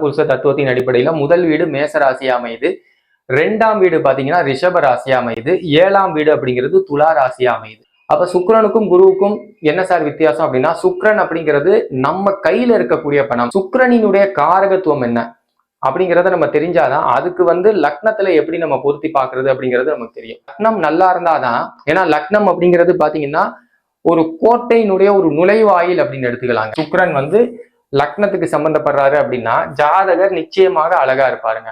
புருஷ தத்துவத்தின் அடிப்படையில முதல் வீடு மேச ராசியா அமையுது. ரெண்டாம் வீடு பாத்தீங்கன்னா ரிஷப ராசியா அமையுது. ஏழாம் வீடு அப்படிங்கிறது துலா ராசியா அமையுது. அப்ப சுக்கிரனுக்கும் குருவுக்கும் என்ன சார் வித்தியாசம் அப்படின்னா சுக்கிரன் அப்படிங்கிறது நம்ம கையில இருக்கக்கூடிய பணம். சுக்கிரனினுடைய காரகத்துவம் என்ன அப்படிங்கிறத நம்ம தெரிஞ்சாதான் அதுக்கு வந்து லக்னத்துல எப்படி நம்ம பொருத்தி பாக்குறது அப்படிங்கிறது நமக்கு தெரியும். லக்னம் நல்லா இருந்தாதான் ஏன்னா லக்னம் அப்படிங்கிறது பாத்தீங்கன்னா ஒரு கோட்டையினுடைய ஒரு நுழைவாயில் அப்படின்னு எடுத்துக்கலாங்க. சுக்ரன் வந்து லக்னத்துக்கு சம்பந்தப்படுறாரு அப்படின்னா ஜாதகர் நிச்சயமாக அழகா இருப்பாருங்க.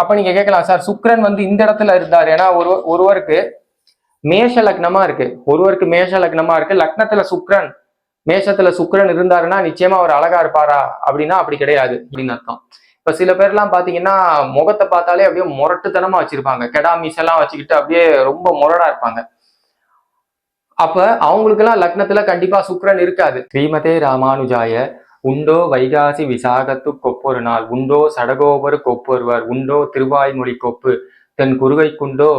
அப்ப நீங்க கேட்கலாம் சார் சுக்ரன் வந்து இந்த இடத்துல இருந்தார். ஏன்னா ஒரு ஒருவருக்கு மேஷ லக்னமா இருக்கு. ஒருவருக்கு மேஷ லக்னமா இருக்கு. லக்னத்துல சுக்ரன் மேஷத்துல சுக்ரன் இருந்தாருன்னா நிச்சயமா அவர் அழகா இருப்பாரா அப்படின்னா அப்படி கிடையாது அப்படின்னு அர்த்தம். இப்ப சில பேர்லாம் பாத்தீங்கன்னா முகத்தை பார்த்தாலே அப்படியே முரட்டுத்தனமா வச்சிருப்பாங்க. கெடா மீசெல்லாம் வச்சுக்கிட்டு அப்படியே ரொம்ப முரடா இருப்பாங்க. அப்ப அவங்களுக்கெல்லாம் லக்னத்துல கண்டிப்பா சுக்ரன் இருக்காது. ஸ்ரீமதே ராமானுஜாய உண்டோ வைகாசி விசாகத்து கொப்பொரு நாள் உண்டோ சடகோபர் கொப்பொருவர் உண்டோ திருவாய்மொழி கொப்பு தென் குருகைக்குண்டோ குண்டோ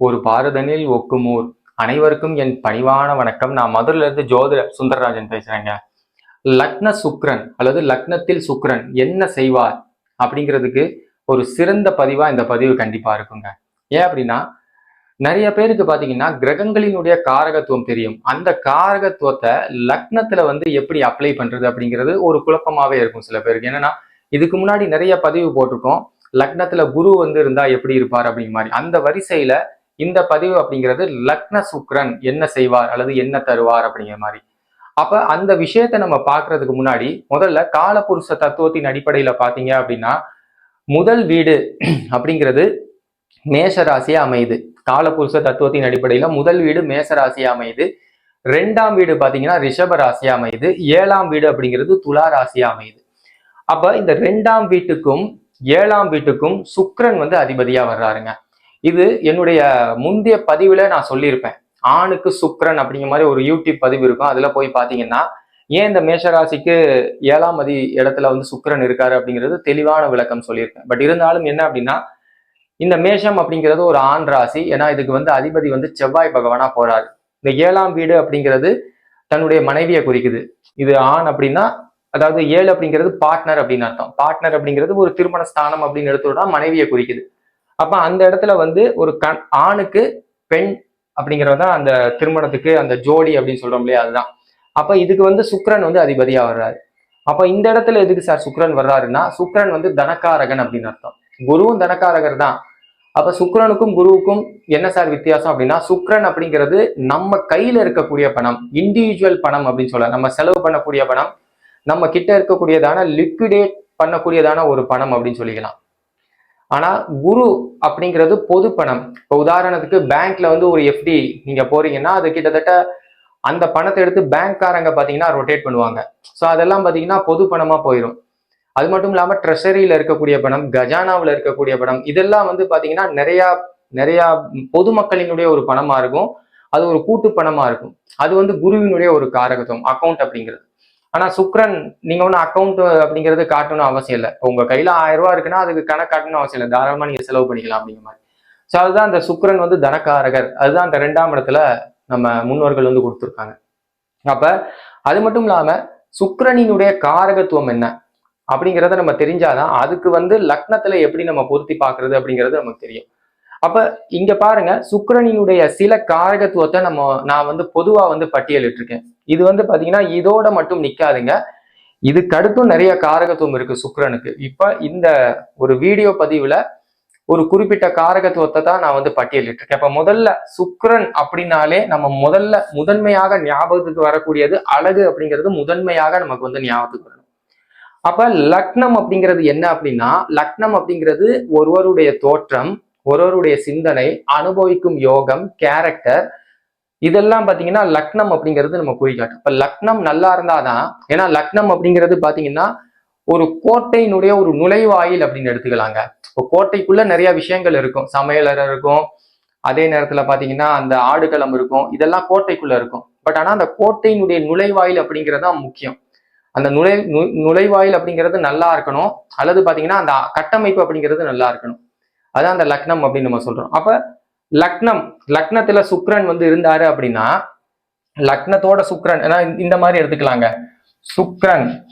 ஒரு பாரதனில் ஒக்குமூர். அனைவருக்கும் என் பணிவான வணக்கம். நான் மதுரையில இருந்து ஜோதிட சுந்தரராஜன் பேசுறேங்க. லக்ன சுக்ரன் அல்லது லக்னத்தில் சுக்ரன் என்ன செய்வார் அப்படிங்கிறதுக்கு ஒரு சிறந்த பதிவா இந்த பதிவு கண்டிப்பா இருக்குங்க. ஏன் அப்படின்னா நிறைய பேருக்கு பார்த்தீங்கன்னா கிரகங்களினுடைய காரகத்துவம் தெரியும். அந்த காரகத்துவத்தை லக்னத்துல வந்து எப்படி அப்ளை பண்றது அப்படிங்கிறது ஒரு குழப்பமாவே இருக்கும் சில பேருக்கு. என்னன்னா இதுக்கு முன்னாடி நிறைய பதிவு போட்டிருக்கோம். லக்னத்துல குரு வந்து இருந்தா எப்படி இருப்பார் அப்படிங்கிற மாதிரி. அந்த வரிசையில இந்த பதிவு அப்படிங்கிறது லக்ன சுக்ரன் என்ன செய்வார் அல்லது என்ன தருவார் அப்படிங்கிற மாதிரி. அப்ப அந்த விஷயத்த நம்ம பாக்குறதுக்கு முன்னாடி முதல்ல காலபுருஷ தத்துவத்தின் அடிப்படையில பாத்தீங்க அப்படின்னா முதல் வீடு அப்படிங்கிறது மேஷராசியா அமையுது. காலபுருஷ தத்துவத்தின் அடிப்படையில முதல் வீடு மேஷராசியா அமையுது. ரெண்டாம் வீடு பாத்தீங்கன்னா ரிஷப ராசியா அமையுது. ஏழாம் வீடு அப்படிங்கிறது துலா ராசியா அமையுது. அப்ப இந்த ரெண்டாம் வீட்டுக்கும் ஏழாம் வீட்டுக்கும் சுக்ரன் வந்து அதிபதியா வர்றாருங்க. இது என்னுடைய முந்தைய பதிவுல நான் சொல்லியிருப்பேன். ஆணுக்கு சுக்ரன் அப்படிங்கிற மாதிரி ஒரு யூடியூப் பதிவு இருக்கும். அதுல போய் பாத்தீங்கன்னா ஏன் இந்த மேஷராசிக்கு ஏழாம் அதி இடத்துல வந்து சுக்கரன் இருக்காரு அப்படிங்கிறது தெளிவான விளக்கம் சொல்லியிருப்பேன். பட் இருந்தாலும் என்ன அப்படின்னா இந்த மேஷம் அப்படிங்கிறது ஒரு ஆண் ராசி. ஏன்னா இதுக்கு வந்து அதிபதி வந்து செவ்வாய் பகவானா போறாரு. இந்த ஏழாம் வீடு அப்படிங்கிறது தன்னுடைய மனைவியை குறிக்குது. இது ஆண் அப்படின்னா அதாவது ஏழு அப்படிங்கிறது பார்ட்னர் அப்படின்னு அர்த்தம். பார்ட்னர் அப்படிங்கிறது ஒரு திருமண ஸ்தானம் அப்படின்னு எடுத்துட்டா மனைவியை குறிக்குது. அப்ப அந்த இடத்துல வந்து ஒரு கண் ஆணுக்கு பெண் அப்படிங்கிறது தான் அந்த திருமணத்துக்கு அந்த ஜோடி அப்படின்னு சொல்றோம் இல்லையா? அதுதான். அப்ப இதுக்கு வந்து சுக்ரன் வந்து அதிபதியா வர்றாரு. அப்ப இந்த இடத்துல எதுக்கு சார் சுக்ரன் வர்றாருன்னா சுக்ரன் வந்து தனக்காரகன் அப்படின்னு அர்த்தம். குருவும் தனக்காரகர் தான் அப்ப சுக்கரனுக்கும் குருவுக்கும் என்ன சார் வித்தியாசம் அப்படின்னா சுக்கரன் அப்படிங்கிறது நம்ம கையில இருக்கக்கூடிய பணம் இண்டிவிஜுவல் பணம் அப்படின்னு சொல்ல நம்ம செலவு பண்ணக்கூடிய பணம் நம்ம கிட்ட இருக்கக்கூடியதான லிக்விடேட் பண்ணக்கூடியதான ஒரு பணம் அப்படின்னு சொல்லிக்கலாம். ஆனா குரு அப்படிங்கிறது பொது பணம். இப்போ உதாரணத்துக்கு பேங்க்ல வந்து ஒரு எஃப்டி நீங்க போறீங்கன்னா அது கிட்டத்தட்ட அந்த பணத்தை எடுத்து பேங்க்காரங்க பாத்தீங்கன்னா ரொட்டேட் பண்ணுவாங்க. ஸோ அதெல்லாம் பாத்தீங்கன்னா பொது பணமா போயிடும் அது மட்டும் இல்லாமல் ட்ரெஷரியில் இருக்கக்கூடிய பணம் கஜானாவில் இருக்கக்கூடிய பணம் இதெல்லாம் வந்து பார்த்தீங்கன்னா நிறையா நிறையா பொதுமக்களினுடைய ஒரு பணமாக இருக்கும். அது ஒரு கூட்டு பணமாக இருக்கும். அது வந்து குருவினுடைய ஒரு காரகத்துவம் அக்கௌண்ட் அப்படிங்கிறது. ஆனால் சுக்ரன் நீங்கள் ஒன்றும் அக்கௌண்ட் அப்படிங்கிறது காட்டணும் அவசியம் இல்லை. உங்கள் கையில் ஆயிரம் ரூபாய் இருக்குன்னா அதுக்கு கணக்கு காட்டணும் அவசியம் இல்லை. தாராளமாக நீங்கள் செலவு பண்ணிக்கலாம் அப்படிங்கிற மாதிரி. ஸோ அதுதான் அந்த சுக்ரன் வந்து தனக்காரகர். அதுதான் அந்த ரெண்டாம் இடத்துல நம்ம முன்னோர்கள் வந்து கொடுத்துருக்காங்க. அப்போ அது மட்டும் இல்லாமல் சுக்ரனினுடைய காரகத்துவம் என்ன? அப்படிங்கிறத நம்ம தெரிஞ்சாதான் அதுக்கு வந்து லக்னத்துல எப்படி நம்ம பொருத்தி பார்க்கறது அப்படிங்கிறது நமக்கு தெரியும். அப்ப இங்க பாருங்க சுக்கிரனினுடைய சில காரகத்துவத்தை நம்ம நான் வந்து பொதுவா வந்து பட்டியலிட்டிருக்கேன். இது வந்து பாத்தீங்கன்னா இதோட மட்டும் நிக்காதுங்க. இதுக்கு அடுத்தும் நிறைய காரகத்துவம் இருக்கு சுக்கரனுக்கு. இப்ப இந்த ஒரு வீடியோ பதிவுல ஒரு குறிப்பிட்ட காரகத்துவத்தை தான் நான் வந்து பட்டியலிட்டிருக்கேன். இப்ப முதல்ல சுக்கரன் அப்படின்னாலே நம்ம முதல்ல முதன்மையாக ஞாபகத்துக்கு வரக்கூடியது அழகு அப்படிங்கிறது முதன்மையாக நமக்கு வந்து ஞாபகத்துக்கு வரும். அப்ப லக்னம் அப்படிங்கிறது என்ன அப்படின்னா லக்னம் அப்படிங்கிறது ஒருவருடைய தோற்றம் ஒருவருடைய சிந்தனை அனுபவிக்கும் யோகம் கேரக்டர் இதெல்லாம் பாத்தீங்கன்னா லக்னம் அப்படிங்கிறது நம்ம குறிக்காட்டும் இப்ப லக்னம் நல்லா இருந்தாதான் ஏன்னா லக்னம் அப்படிங்கிறது பாத்தீங்கன்னா ஒரு கோட்டையினுடைய ஒரு நுழைவாயில் அப்படின்னு எடுத்துக்கலாங்க. இப்போ கோட்டைக்குள்ள நிறைய விஷயங்கள் இருக்கும். சமையலறை இருக்கும். அதே நேரத்துல பாத்தீங்கன்னா அந்த ஆடுகளம் இருக்கும். இதெல்லாம் கோட்டைக்குள்ள இருக்கும். பட் ஆனா அந்த கோட்டையினுடைய நுழைவாயில் அப்படிங்கிறது தான் முக்கியம். அந்த நுழை நு- நுழைவாயில் அப்படிங்கிறது நல்லா இருக்கணும். அல்லது பாத்தீங்கன்னா அந்த கட்டமைப்பு அப்படிங்கிறது நல்லா இருக்கணும். அதான் அந்த லக்னம் அப்படின்னு நம்ம சொல்றோம். அப்ப லக்னம் லக்னத்துல சுக்ரன் வந்து இருந்தாரு அப்படின்னா லக்னத்தோட சுக்ரன் ஏன்னா இந்த மாதிரி எடுத்துக்கலாங்க. சுக்ரன்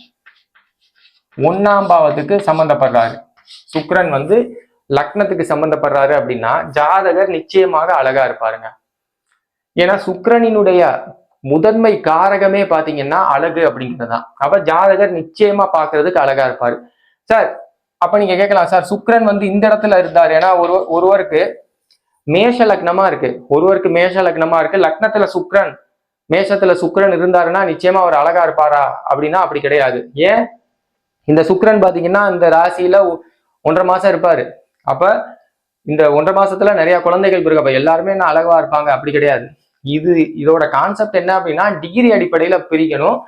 ஒன்னாம் பாவத்துக்கு சம்பந்தப்படுறாரு. சுக்ரன் வந்து லக்னத்துக்கு சம்பந்தப்படுறாரு அப்படின்னா ஜாதகர் நிச்சயமாக அழகா இருப்பாருங்க. ஏன்னா சுக்ரனினுடைய முதன்மை காரகமே பாத்தீங்கன்னா அழகு அப்படிங்கிறது தான் அப்ப ஜாதகர் நிச்சயமா பாக்குறதுக்கு அழகா இருப்பாரு. சார் அப்ப நீங்க கேட்கலாம். சார் சுக்ரன் வந்து இந்த இடத்துல இருந்தார். ஏன்னா ஒரு ஒருவருக்கு மேஷ லக்னமா இருக்கு. ஒருவருக்கு மேஷ லக்னமா இருக்கு. லக்னத்துல சுக்கிரன் மேஷத்துல சுக்கிரன் இருந்தாருன்னா நிச்சயமா அவர் அழகா இருப்பாரா அப்படின்னா அப்படி கிடையாது. ஏன்? இந்த சுக்ரன் பாத்தீங்கன்னா இந்த ராசியில ஒ- ஒன்றரை மாசம் இருப்பாரு. அப்ப இந்த ஒன்றரை மாசத்துல நிறைய குழந்தைகள் பிறகு அப்ப எல்லாருமே என்ன அழகா இருப்பாங்க? அப்படி கிடையாது. இது இதோட கான்செப்ட் என்ன அப்படின்னா டிகிரி அடிப்படையில பிரிக்கணும்.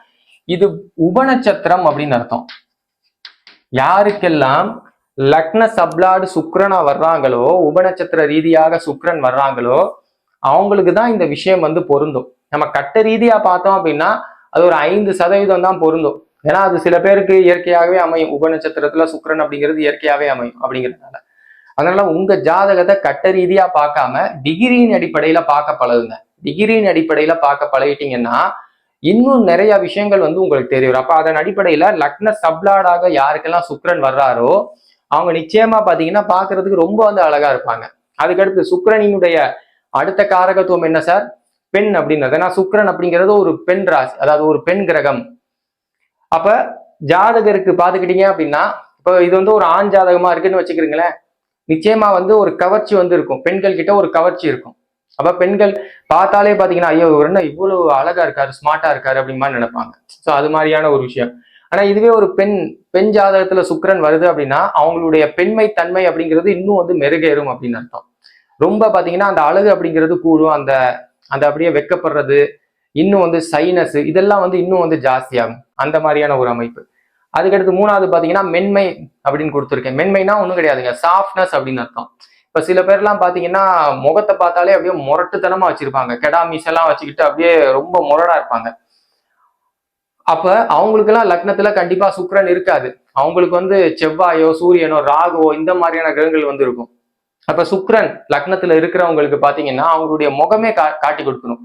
இது உபநட்சத்திரம் அப்படின்னு அர்த்தம். யாருக்கெல்லாம் லக்ன சப்லாடு சுக்ரனா வர்றாங்களோ உபநட்சத்திர ரீதியாக சுக்ரன் வர்றாங்களோ அவங்களுக்கு தான் இந்த விஷயம் வந்து பொருந்தும். நம்ம கட்ட ரீதியா பார்த்தோம் அப்படின்னா அது ஒரு ஐந்து சதவீதம் தான் பொருந்தும். ஏன்னா அது சில பேருக்கு இயற்கையாகவே அமையும். உபநட்சத்திரத்துல சுக்ரன் அப்படிங்கிறது இயற்கையாகவே அமையும் அப்படிங்கிறதுனால. அதனால உங்க ஜாதகத்தை கட்ட ரீதியா பார்க்காம டிகிரியின் அடிப்படையில பார்க்க பழகுங்க. டிகிரியின் அடிப்படையில பார்க்க பழகிட்டீங்கன்னா இன்னும் நிறைய விஷயங்கள் வந்து உங்களுக்கு தெரியும் அப்ப அதன் அடிப்படையில லக்ன சப்லாடாக யாருக்கெல்லாம் சுக்ரன் வர்றாரோ அவங்க நிச்சயமா பாத்தீங்கன்னா பாக்குறதுக்கு ரொம்ப வந்து அழகா இருப்பாங்க. அதுக்கடுத்து சுக்ரனினுடைய அடுத்த காரகத்துவம் என்ன சார்? பெண் அப்படின்றது. ஏன்னா சுக்ரன் அப்படிங்கிறது ஒரு பெண் ராசி அதாவது ஒரு பெண் கிரகம். அப்ப ஜாதகருக்கு பாத்துக்கிட்டீங்க அப்படின்னா இப்போ இது வந்து ஒரு ஆண் ஜாதகமா இருக்குன்னு வச்சுக்கிறீங்களேன். நிச்சயமா வந்து ஒரு கவர்ச்சி வந்து இருக்கும். பெண்கள் கிட்ட ஒரு கவர்ச்சி இருக்கும். அப்ப பெண்கள் பார்த்தாலே பாத்தீங்கன்னா ஐயோ ஒரு என்ன இவ்வளவு அழகா இருக்காரு ஸ்மார்ட்டா இருக்காரு அப்படிமா நினைப்பாங்க. ஸோ அது மாதிரியான ஒரு விஷயம். ஆனா இதுவே ஒரு பெண் பெண் ஜாதகத்துல சுக்கரன் வருது அப்படின்னா அவங்களுடைய பெண்மை தன்மை அப்படிங்கிறது இன்னும் வந்து மெருகேறும் அப்படின்னு அர்த்தம். ரொம்ப பாத்தீங்கன்னா அந்த அழகு அப்படிங்கிறது கூடும் அந்த அந்த அப்படியே வெக்கப்படுறது இன்னும் வந்து சைனஸ் இதெல்லாம் வந்து இன்னும் வந்து ஜாஸ்தியாகும். அந்த மாதிரியான ஒரு அமைப்பு. அதுக்கடுத்து மூணாவது பாத்தீங்கன்னா மென்மை அப்படின்னு கொடுத்துருக்கேன். மென்மைனா ஒன்றும் கிடையாதுங்க. சாஃப்ட்னஸ் அப்படின்னு அர்த்தம். இப்ப சில பேர்லாம் பாத்தீங்கன்னா முகத்தை பார்த்தாலே அப்படியே முரட்டுத்தனமாக வச்சிருப்பாங்க. கெடா மீசெல்லாம் வச்சுக்கிட்டு அப்படியே ரொம்ப முரடாக இருப்பாங்க. அப்ப அவங்களுக்கெல்லாம் லக்னத்தில் கண்டிப்பா சுக்கரன் இருக்காது. அவங்களுக்கு வந்து செவ்வாயோ சூரியனோ ராகுவோ இந்த மாதிரியான கிரகங்கள் வந்து இருக்கும் அப்ப சுக்கரன் லக்னத்துல இருக்கிறவங்களுக்கு பாத்தீங்கன்னா அவங்களுடைய முகமே கா காட்டி கொடுக்கணும்.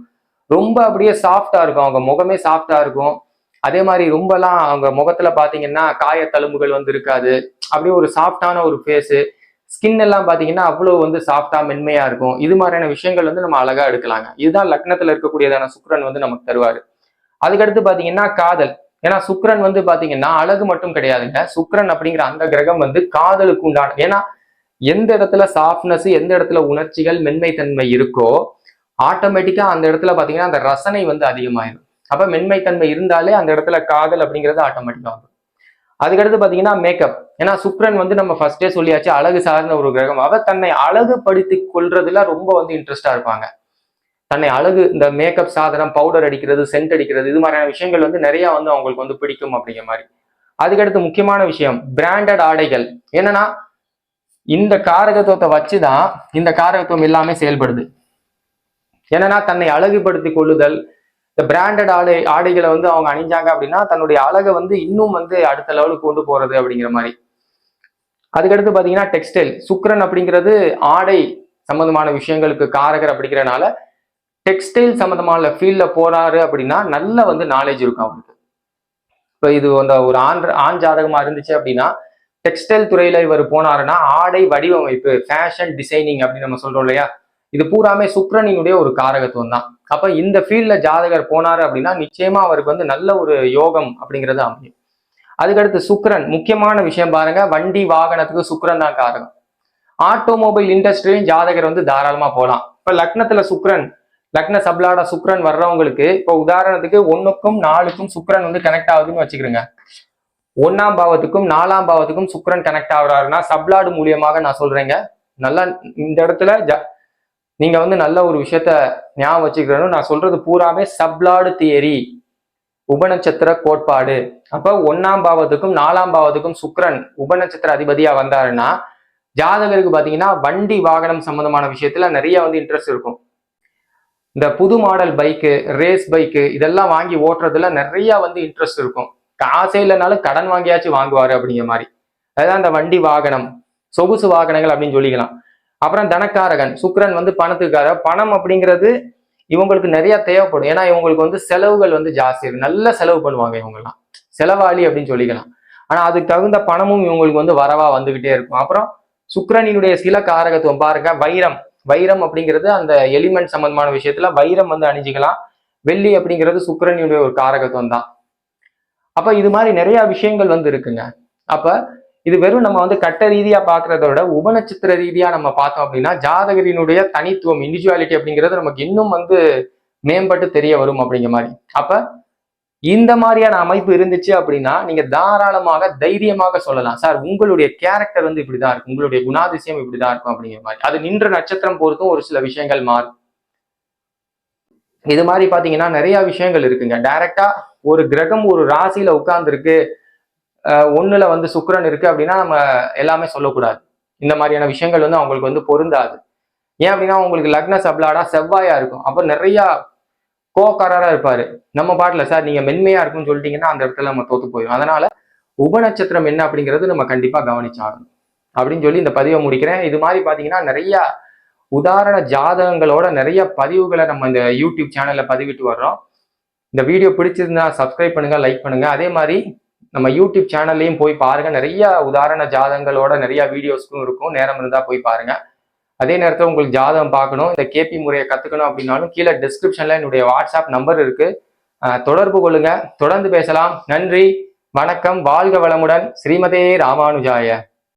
ரொம்ப அப்படியே சாஃப்டாக இருக்கும். அவங்க முகமே சாஃப்டாக இருக்கும். அதே மாதிரி ரொம்பலாம் அவங்க முகத்துல பார்த்தீங்கன்னா காய தழும்புகள் வந்து இருக்காது. அப்படியே ஒரு சாஃப்டான ஒரு ஃபேஸு ஸ்கின் எல்லாம் பாத்தீங்கன்னா அவ்வளோ வந்து சாஃப்டா மென்மையா இருக்கும். இது மாதிரியான விஷயங்கள் வந்து நம்ம அழகா எடுக்கலாங்க. இதுதான் லக்னத்துல இருக்கக்கூடியதான சுக்ரன் வந்து நமக்கு தருவாரு. அதுக்கடுத்து பாத்தீங்கன்னா காதல். ஏன்னா சுக்ரன் வந்து பாத்தீங்கன்னா அழகு மட்டும் கிடையாதுங்க. சுக்ரன் அப்படிங்கிற அந்த கிரகம் வந்து காதலுக்கு உண்டான ஏன்னா எந்த இடத்துல சாஃப்ட்னஸ் எந்த இடத்துல உணர்ச்சிகள் மென்மைத்தன்மை இருக்கோ ஆட்டோமேட்டிக்கா அந்த இடத்துல பாத்தீங்கன்னா அந்த ரசனை வந்து அதிகமாயிடும் அப்ப மென்மைத்தன்மை இருந்தாலே அந்த இடத்துல காதல் அப்படிங்கிறது ஆட்டோமேட்டிக்கா வந்துடும் அதுக்கடுத்து பாத்தீங்கன்னா மேக்கப் ஏன்னா சுக்ரன் வந்து நம்ம ஃபர்ஸ்டே சொல்லியாச்சு அழகு சார்ந்த ஒரு கிரகம். அவ தன்னை அழகுபடுத்தி கொள்றதுல ரொம்ப வந்து இன்ட்ரெஸ்டா இருப்பாங்க. தன்னை அழகு இந்த மேக்கப் சாதனம் பவுடர் அடிக்கிறது சென்ட் அடிக்கிறது இது மாதிரியான விஷயங்கள் வந்து நிறைய வந்து அவங்களுக்கு வந்து பிடிக்கும் அப்படிங்கிற மாதிரி. அதுக்கடுத்து முக்கியமான விஷயம் பிராண்டட் ஆடைகள். என்னன்னா இந்த காரகத்துவத்தை வச்சுதான் இந்த காரகத்துவம் எல்லாமே செயல்படுது. என்னன்னா தன்னை அழகுபடுத்தி கொள்ளுதல் இந்த பிராண்டட் ஆடை ஆடைகளை வந்து அவங்க அணிஞ்சாங்க அப்படின்னா தன்னுடைய அழகை வந்து இன்னும் வந்து அடுத்த லெவலுக்கு கொண்டு போறது அப்படிங்கிற மாதிரி. அதுக்கடுத்து பாத்தீங்கன்னா டெக்ஸ்டைல் சுக்ரன் அப்படிங்கிறது ஆடை சம்பந்தமான விஷயங்களுக்கு காரகர் அப்படிங்கிறனால டெக்ஸ்டைல் சம்பந்தமான ஃபீல்ட்ல போறாரு அப்படின்னா நல்ல வந்து நாலேஜ் இருக்கும் அவருக்கு. இப்போ இது அந்த ஒரு ஆண் ஆண் ஜாதகமா இருந்துச்சு அப்படின்னா டெக்ஸ்டைல் துறையில இவர் போனாருன்னா ஆடை வடிவமைப்பு ஃபேஷன் டிசைனிங் அப்படின்னு நம்ம சொல்றோம் இல்லையா? இது பூராமே சுக்ரனினுடைய ஒரு காரகத்துவம் தான் அப்ப இந்த ஃபீல்ட்ல ஜாதகர் போனாரு அப்படின்னா நிச்சயமா அவருக்கு வந்து நல்ல ஒரு யோகம் அப்படிங்கிறது அமையும். அதுக்கடுத்து சுக்ரன் முக்கியமான விஷயம் பாருங்க. வண்டி வாகனத்துக்கு சுக்ரன் தான் காரணம் ஆட்டோமொபைல் இண்டஸ்ட்ரியும் ஜாதகர் வந்து தாராளமா போகலாம் இப்ப லக்னத்துல சுக்ரன் லக்ன சப்லாடா சுக்ரன் வர்றவங்களுக்கு இப்போ உதாரணத்துக்கு ஒண்ணுக்கும் நாலுக்கும் சுக்ரன் வந்து கனெக்ட் ஆகுதுன்னு வச்சுக்கிறோங்க. ஒன்னாம் பாவத்துக்கும் நாலாம் பாவத்துக்கும் சுக்ரன் கனெக்ட் ஆகுறாருன்னா சப்லாடு மூலியமாக நான் சொல்றேங்க. நல்லா இந்த இடத்துல நீங்க வந்து நல்ல ஒரு விஷயத்த ஞாபகம் வச்சுக்கிறணும். நான் சொல்றது பூராமே சப்லாடு தியரி உபநட்சத்திர கோட்பாடு. அப்ப ஒன்னாம் பாவத்துக்கும் நாலாம் பாவத்துக்கும் சுக்ரன் உபநட்சத்திர அதிபதியா வந்தாருன்னா ஜாதகருக்கு பாத்தீங்கன்னா வண்டி வாகனம் சம்பந்தமான விஷயத்துல நிறைய வந்து இன்ட்ரெஸ்ட் இருக்கும். இந்த புது மாடல் பைக்கு ரேஸ் பைக்கு இதெல்லாம் வாங்கி ஓட்டுறதுல நிறைய வந்து இன்ட்ரெஸ்ட் இருக்கும். காசே இல்லைனாலும் கடன் வாங்கியாச்சும் வாங்குவாரு அப்படிங்கிற மாதிரி. அதுதான் இந்த வண்டி வாகனம் சொகுசு வாகனங்கள் அப்படின்னு சொல்லிக்கலாம். அப்புறம் தனக்காரகன் சுக்ரன் வந்து பணத்துக்கார பணம் அப்படிங்கிறது இவங்களுக்கு நிறைய தேவைப்படும். ஏன்னா இவங்களுக்கு வந்து செலவுகள் வந்து ஜாஸ்தி இருக்கு. நல்ல செலவு பண்ணுவாங்க இவங்கெல்லாம். செலவாளி அப்படின்னு சொல்லிக்கலாம். ஆனா அதுக்கு தகுந்த பணமும் இவங்களுக்கு வந்து வரவா வந்துகிட்டே இருக்கும். அப்புறம் சுக்கரனினுடைய சில காரகத்துவம் பாருங்க. வைரம். வைரம் அப்படிங்கிறது அந்த எலிமெண்ட் சம்பந்தமான விஷயத்துல வைரம் வந்து அணிஞ்சிக்கலாம். வெள்ளி அப்படிங்கிறது சுக்கிரனினுடைய ஒரு காரகத்துவம் தான். அப்ப இது மாதிரி நிறைய விஷயங்கள் வந்து இருக்குங்க. அப்ப இது வெறும் நம்ம வந்து கட்ட ரீதியா பாக்குறத விட உபநட்சத்திர ரீதியா நம்ம பார்த்தோம் அப்படின்னா ஜாதகரினுடைய தனித்துவம் இண்டிவிஜுவாலிட்டி அப்படிங்கிறது நமக்கு இன்னும் வந்து மேம்பட்டு தெரிய வரும் அப்படிங்கிற மாதிரி. அப்ப இந்த மாதிரியான அமைப்பு இருந்துச்சு அப்படின்னா நீங்க தாராளமாக தைரியமாக சொல்லலாம். சார் உங்களுடைய கேரக்டர் வந்து இப்படிதான் இருக்கும். உங்களுடைய குணாதிசயம் இப்படிதான் இருக்கும் அப்படிங்கிற மாதிரி. அது நின்ற நட்சத்திரம் பொறுத்தும் ஒரு சில விஷயங்கள் மாறும். இது மாதிரி பாத்தீங்கன்னா நிறைய விஷயங்கள் இருக்குங்க. டைரக்டா ஒரு கிரகம் ஒரு ராசியில உட்கார்ந்துருக்கு. ஒன்றுல வந்து சுக்கரன் இருக்கு அப்படின்னா நம்ம எல்லாமே சொல்லக்கூடாது. இந்த மாதிரியான விஷயங்கள் வந்து அவங்களுக்கு வந்து பொருந்தாது. ஏன் அப்படின்னா உங்களுக்கு லக்ன சப்ளாடா செவ்வாயா இருக்கும். அப்போ நிறையா கோக்காரராக இருப்பார். நம்ம பாட்டில் சார் நீங்கள் மென்மையாக இருக்கும்னு சொல்லிட்டீங்கன்னா அந்த இடத்துல நம்ம தோத்து போயிடும் அதனால உபநட்சத்திரம் என்ன அப்படிங்கிறது நம்ம கண்டிப்பாக கவனிச்சாகணும். அப்படின்னு சொல்லி இந்த பதிவை முடிக்கிறேன். இது மாதிரி பார்த்தீங்கன்னா நிறையா உதாரண ஜாதகங்களோட நிறைய பதிவுகளை நம்ம இந்த யூடியூப் சேனலில் பதிவிட்டு வர்றோம். இந்த வீடியோ பிடிச்சிருந்தா சப்ஸ்கிரைப் பண்ணுங்க லைக் பண்ணுங்க. அதே மாதிரி நம்ம யூடியூப் சேனல்லையும் போய் பாருங்க. நிறைய உதாரண ஜாதகங்களோட நிறைய வீடியோஸ்க்கும் இருக்கும். நேரம் இருந்தால் போய் பாருங்க. அதே நேரத்தில் உங்களுக்கு ஜாதகம் பார்க்கணும். இந்த கேபி முறையை கற்றுக்கணும் அப்படின்னாலும் கீழே டிஸ்கிரிப்ஷன்ல என்னுடைய வாட்ஸ்அப் நம்பர் இருக்கு. தொடர்பு கொள்ளுங்க. தொடர்ந்து பேசலாம். நன்றி. வணக்கம். வாழ்க வளமுடன். ஸ்ரீமதே ராமானுஜாய.